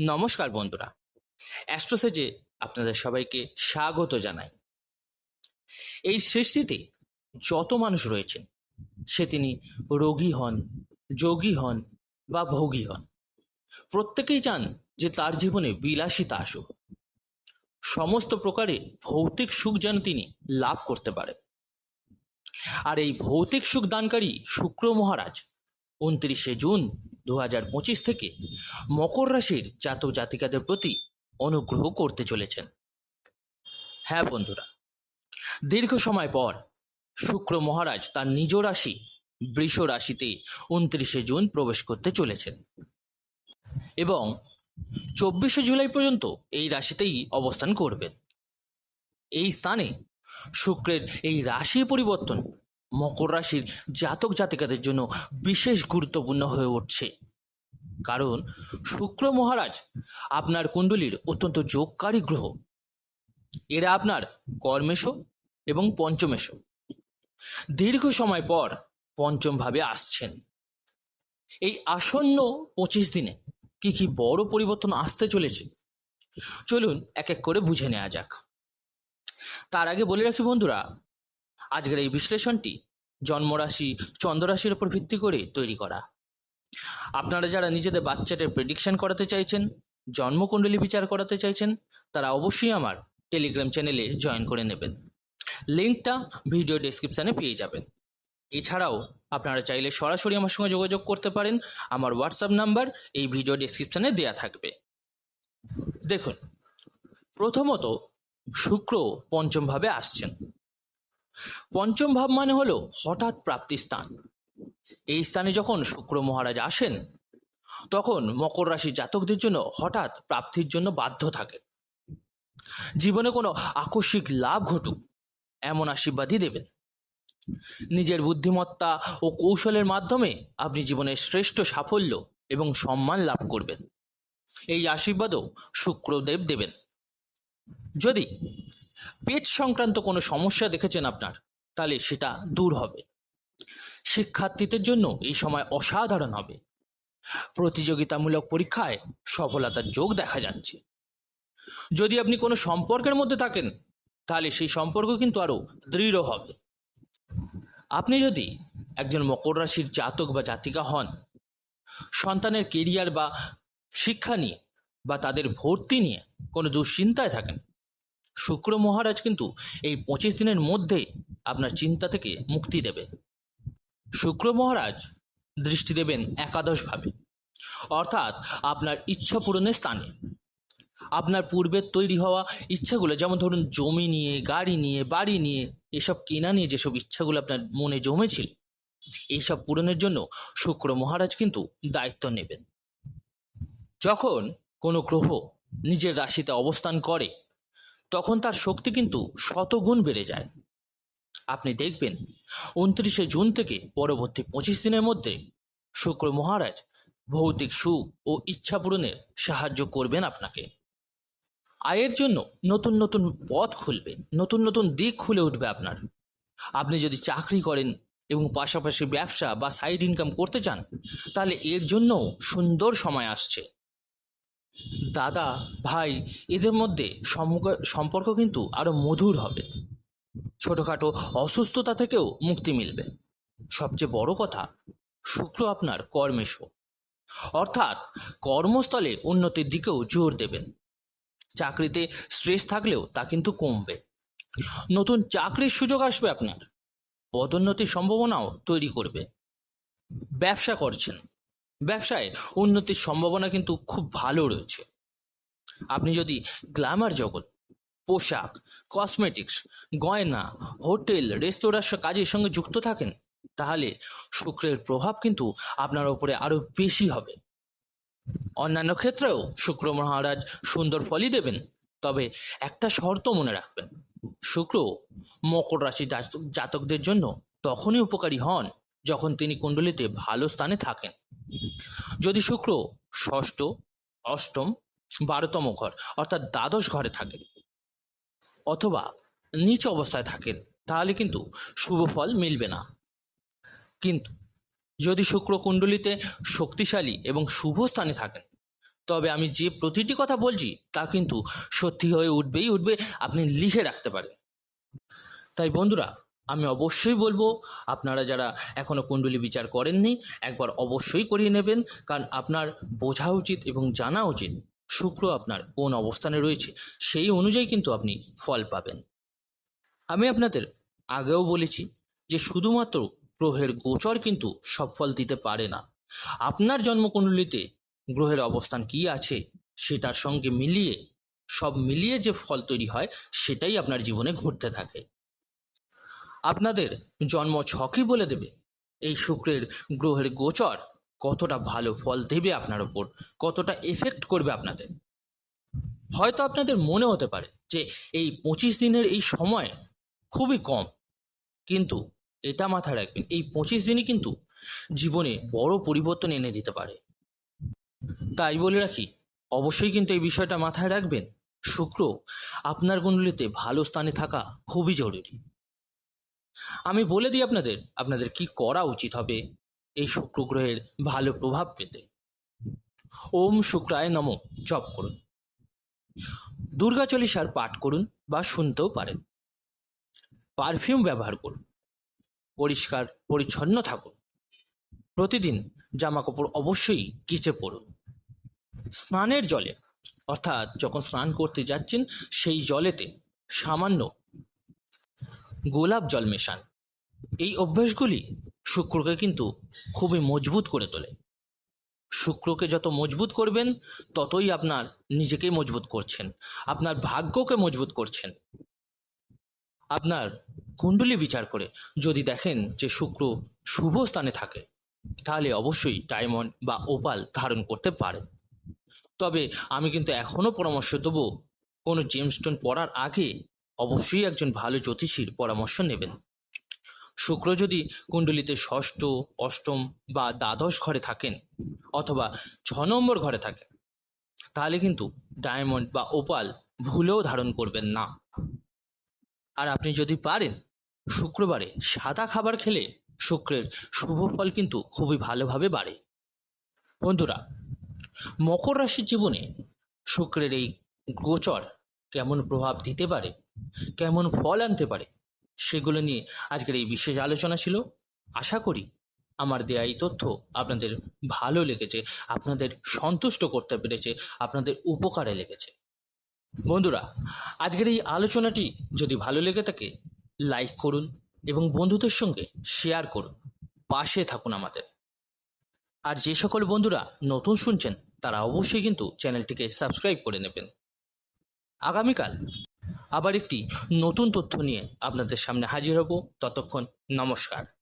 নমস্কার বন্ধুরা। অ্যাস্ট্রোসেজে আপনাদের সবাইকে স্বাগত জানাই। এই সৃষ্টিতে যত মানুষ রয়েছেন, সে তিনি রোগী হন, যোগী হন বা ভোগী হন। প্রত্যেকেই চান যে তার জীবনে বিলাসিতা আসুক। সমস্ত প্রকারে ভৌতিক সুখ যেন তিনি লাভ করতে পারেন। আর এই ভৌতিক সুখ দানকারী শুক্র মহারাজ উনত্রিশে জুন দু হাজার পঁচিশ থেকে মকর রাশির জাতক জাতিকাদের প্রতি অনুগ্রহ করতে চলেছেন। হ্যাঁ বন্ধুরা, দীর্ঘ সময় পর শুক্র মহারাজ তার নিজ রাশি বৃষ রাশিতে উনত্রিশে জুন প্রবেশ করতে চলেছেন এবং চব্বিশে জুলাই পর্যন্ত এই রাশিতেই অবস্থান করবেন। এই স্থানে শুক্রের এই রাশি পরিবর্তন মকর রাশির জাতক জাতিকাদের জন্য বিশেষ গুরুত্বপূর্ণ হয়ে উঠছে। কারণ শুক্র মহারাজ আপনার কুণ্ডলীর অত্যন্ত যোগকারী গ্রহ। এরা আপনার কর্মেশ এবং পঞ্চমেশ। দীর্ঘ সময় পর পঞ্চম ভাবে আসছেন। এই আসন্ন পঁচিশ দিনে কি কি বড় পরিবর্তন আসতে চলেছে? চলুন এক এক করে বুঝে নেওয়া যাক। তার আগে বলে রাখি বন্ধুরা আজকের এই বিশ্লেষণটি জন্মরাশি, চন্দ্ররাশির উপর ভিত্তি করে তৈরি করা। আপনারা যারা নিজেদের বাচ্চাদের প্রেডিকশন করাতে চাইছেন, জন্মকুণ্ডলী বিচার করাতে চাইছেন, তারা অবশ্যই আমার টেলিগ্রাম চ্যানেলে জয়েন করে নেবেন। লিঙ্কটা ভিডিও ডেসক্রিপশানে পেয়ে যাবেন। এছাড়াও আপনারা চাইলে সরাসরি আমার সঙ্গে যোগাযোগ করতে পারেন। আমার হোয়াটসঅ্যাপ নাম্বার এই ভিডিও ডেসক্রিপশানে দেওয়া থাকবে। দেখুন, প্রথমত শুক্র পঞ্চমভাবে আসছেন। পঞ্চম ভাব মানে হলো হঠাৎ প্রাপ্তি স্থান। এই স্থানে যখন শুক্র মহারাজ আসেন, তখন মকর রাশির জাতকদের জন্য হঠাৎ প্রাপ্তির জন্য বাধ্য থাকে জীবনে কোনো আকস্মিক লাভ ঘটুক, এমন আশীর্বাদই দেবেন। নিজের বুদ্ধিমত্তা ও কৌশলের মাধ্যমে আপনি জীবনের শ্রেষ্ঠ সাফল্য এবং সম্মান লাভ করবেন। এই আশীর্বাদও শুক্রদেব দেবেন। যদি পেট সংক্রান্ত কোনো সমস্যা দেখেছেন আপনার? তাহলে সেটা দূর হবে। শিক্ষার্থীদের জন্য এই সময় অসাধারণ হবে। প্রতিযোগিতামূলক পরীক্ষায় সফলতার যোগ দেখা যাচ্ছে। যদি আপনি কোনো সম্পর্কের মধ্যে থাকেন, তাহলে সেই সম্পর্ক কিন্তু আরও দৃঢ় হবে। আপনি যদি একজন মকর রাশির জাতক বা জাতিকা হন, সন্তানের কেরিয়ার বা শিক্ষা নিয়ে বা তাদের ভর্তি নিয়ে কোনো দুশ্চিন্তায় থাকেন শুক্র মহারাজ কিন্তু এই পঁচিশ দিনের মধ্যে আপনার চিন্তা থেকে মুক্তি দেবে। শুক্র মহারাজ দৃষ্টি দেবেন একাদশভাবে। অর্থাৎ আপনার ইচ্ছা পূরণের স্থানে। আপনার পূর্বের তৈরি হওয়া ইচ্ছাগুলো, যেমন ধরুন জমি নিয়ে, গাড়ি নিয়ে, বাড়ি নিয়ে, এসব কেনা নিয়ে যেসব ইচ্ছাগুলো আপনার মনে জমেছিল এইসব পূরণের জন্য শুক্র মহারাজ কিন্তু দায়িত্ব নেবেন। যখন কোনো গ্রহ নিজের রাশিতে অবস্থান করে তখন তার শক্তি কিন্তু শতগুণ বেড়ে যায়। আপনি দেখবেন, উনত্রিশে জুন থেকে পরবর্তী পঁচিশ দিনের মধ্যে শুক্র মহারাজ ভৌতিক সুখ ও ইচ্ছা পূরণের সাহায্য করবেন আপনাকে। আয়ের জন্য নতুন নতুন পথ খুলবে, নতুন নতুন দিক খুলে উঠবে আপনার। আপনি যদি চাকরি করেন এবং পাশাপাশি ব্যবসা বা সাইড ইনকাম করতে চান, তাহলে এর জন্য সুন্দর সময় আসছে। দাদা, ভাই, এদের মধ্যে সম্পর্ক কিন্তু আরও মধুর হবে। ছোটখাটো অসুস্থতা থেকেও মুক্তি মিলবে। সবচেয়ে বড় কথা, শুক্র আপনার কর্মেশ অর্থাৎ কর্মস্থলে উন্নতির দিকেও জোর দেবেন। চাকরিতে স্ট্রেস থাকলেও তা কিন্তু কমবে। নতুন চাকরির সুযোগ আসবে আপনার। পদোন্নতির সম্ভাবনাও তৈরি করবে। ব্যবসা করছেন। ব্যবসায় উন্নতির সম্ভাবনা কিন্তু খুব ভালো রয়েছে। আপনি যদি গ্ল্যামার জগৎ, পোশাক, কসমেটিক্স, গয়না, হোটেল, রেস্তোরাঁর কাজের সঙ্গে যুক্ত থাকেন, তাহলে শুক্রের প্রভাব কিন্তু আপনার ওপরে আরও বেশি হবে। অন্যান্য ক্ষেত্রেও শুক্র মহারাজ সুন্দর ফলই দেবেন, তবে একটা শর্ত মনে রাখবেন। শুক্র মকর রাশি জাতকদের জন্য তখনই উপকারী হন যখন তিনি কুণ্ডলিতে ভালো স্থানে থাকেন। যদি শুক্র ষষ্ঠ, অষ্টম, বারোতম ঘর, অর্থাৎ দ্বাদশ ঘরে থাকেন অথবা নিচ অবস্থায় থাকেন, তাহলে কিন্তু শুভ ফল মিলবে না। কিন্তু যদি শুক্র কুণ্ডলিতে শক্তিশালী এবং শুভ স্থানে থাকেন, তবে আমি যে প্রতিটি কথা বলছি, তা কিন্তু সত্যি হয়ে উঠবেই উঠবে, আপনি লিখে রাখতে পারেন। তাই বন্ধুরা আমি অবশ্যই বলব, আপনারা যারা এখনও কুণ্ডলী বিচার করেননি, একবার অবশ্যই করিয়ে নেবেন, কারণ আপনার বোঝা উচিত এবং জানা উচিত শুক্র আপনার কোন অবস্থানে রয়েছে, সেই অনুযায়ী কিন্তু আপনি ফল পাবেন। আমি আপনাদের আগেও বলেছি যে শুধুমাত্র গ্রহের গোচর কিন্তু সব ফল দিতে পারে না। আপনার জন্মকুণ্ডলিতে গ্রহের অবস্থান কি আছে, সেটার সঙ্গে মিলিয়ে, সব মিলিয়ে যে ফল তৈরি হয়, সেটাই আপনার জীবনে ঘটতে থাকে। আপনাদের জন্ম ছকই বলে দেবে। এই শুক্রের গ্রহের গোচর কতটা ভালো ফল দেবে আপনার ওপর কতটা এফেক্ট করবে আপনাদের। হয়তো আপনাদের মনে হতে পারে যে এই পঁচিশ দিনের এই সময় খুবই কম। কিন্তু এটা মাথায় রাখবেন, এই পঁচিশ দিনই কিন্তু জীবনে বড় পরিবর্তন এনে দিতে পারে। তাই বলে রাখি, অবশ্যই কিন্তু এই বিষয়টা মাথায় রাখবেন, শুক্র আপনার কুণ্ডলিতে ভালো স্থানে থাকা খুবই জরুরি। আমি বলে দিই আপনাদের আপনাদের কি করা উচিত হবে এই শুক্র গ্রহের ভালো প্রভাব পেতে? ওম শুক্রায় নম, জপ করুন। দুর্গা চল্লিশার পাঠ করুন বা শুনতেও পারেন। পারফিউম ব্যবহার করুন। পরিষ্কার, পরিচ্ছন্ন থাকুন। প্রতিদিন জামা কাপড় অবশ্যই কিচে পড়ুন স্নানের জলে, অর্থাৎ যখন স্নান করতে যাচ্ছেন, সেই জলেতে সামান্য গোলাপ জল মেশান। এই অভ্যাসগুলি শুক্রকে কিন্তু খুবই মজবুত করে তোলে। শুক্রকে যত মজবুত করবেন, ততই আপনার নিজেকে মজবুত করছেন, আপনার ভাগ্যকে মজবুত করছেন। আপনার কুণ্ডলী বিচার করে যদি দেখেন যে শুক্র শুভ স্থানে থাকে, তাহলে অবশ্যই ডায়মন্ড বা ওপাল ধারণ করতে পারেন তবে আমি কিন্তু এখনও পরামর্শ দেবো, কোনো জেমস্টোন পড়ার আগে অবশ্যই একজন ভালো জ্যোতিষীর পরামর্শ নেবেন। শুক্র যদি কুণ্ডলিতে ষষ্ঠ, অষ্টম বা দ্বাদশ ঘরে থাকেন অথবা ছ নম্বর ঘরে থাকেন, তাহলে কিন্তু ডায়মন্ড বা ওপাল ভুলেও ধারণ করবেন না। আর আপনি যদি পারেন, শুক্রবারে সাদা খাবার খেলে শুক্রের শুভ ফল কিন্তু খুবই ভালোভাবে বাড়ে। বন্ধুরা, মকর রাশির জীবনে শুক্রের এই গোচর কেমন প্রভাব দিতে পারে? কেমন ফল আনতে পারে? সেগুলো নিয়ে আজকের এই বিশেষ আলোচনা ছিল। আশা করি আমার দেয়া এই তথ্য আপনাদের ভালো লেগেছে, আপনাদের সন্তুষ্ট করতে পেরেছে, আপনাদের উপকারে লেগেছে। বন্ধুরা, আজকের এই আলোচনাটি যদি ভালো লেগে থাকে, লাইক করুন এবং বন্ধুদের সঙ্গে শেয়ার করুন। পাশে থাকুন আমাদের। আর যে সকল বন্ধুরা নতুন শুনছেন, তারা অবশ্যই কিন্তু চ্যানেলটিকে সাবস্ক্রাইব করে নেবেন। আগামীকাল আবার একটি নতুন তথ্য নিয়ে আপনাদের সামনে হাজির হব। ততক্ষণ নমস্কার।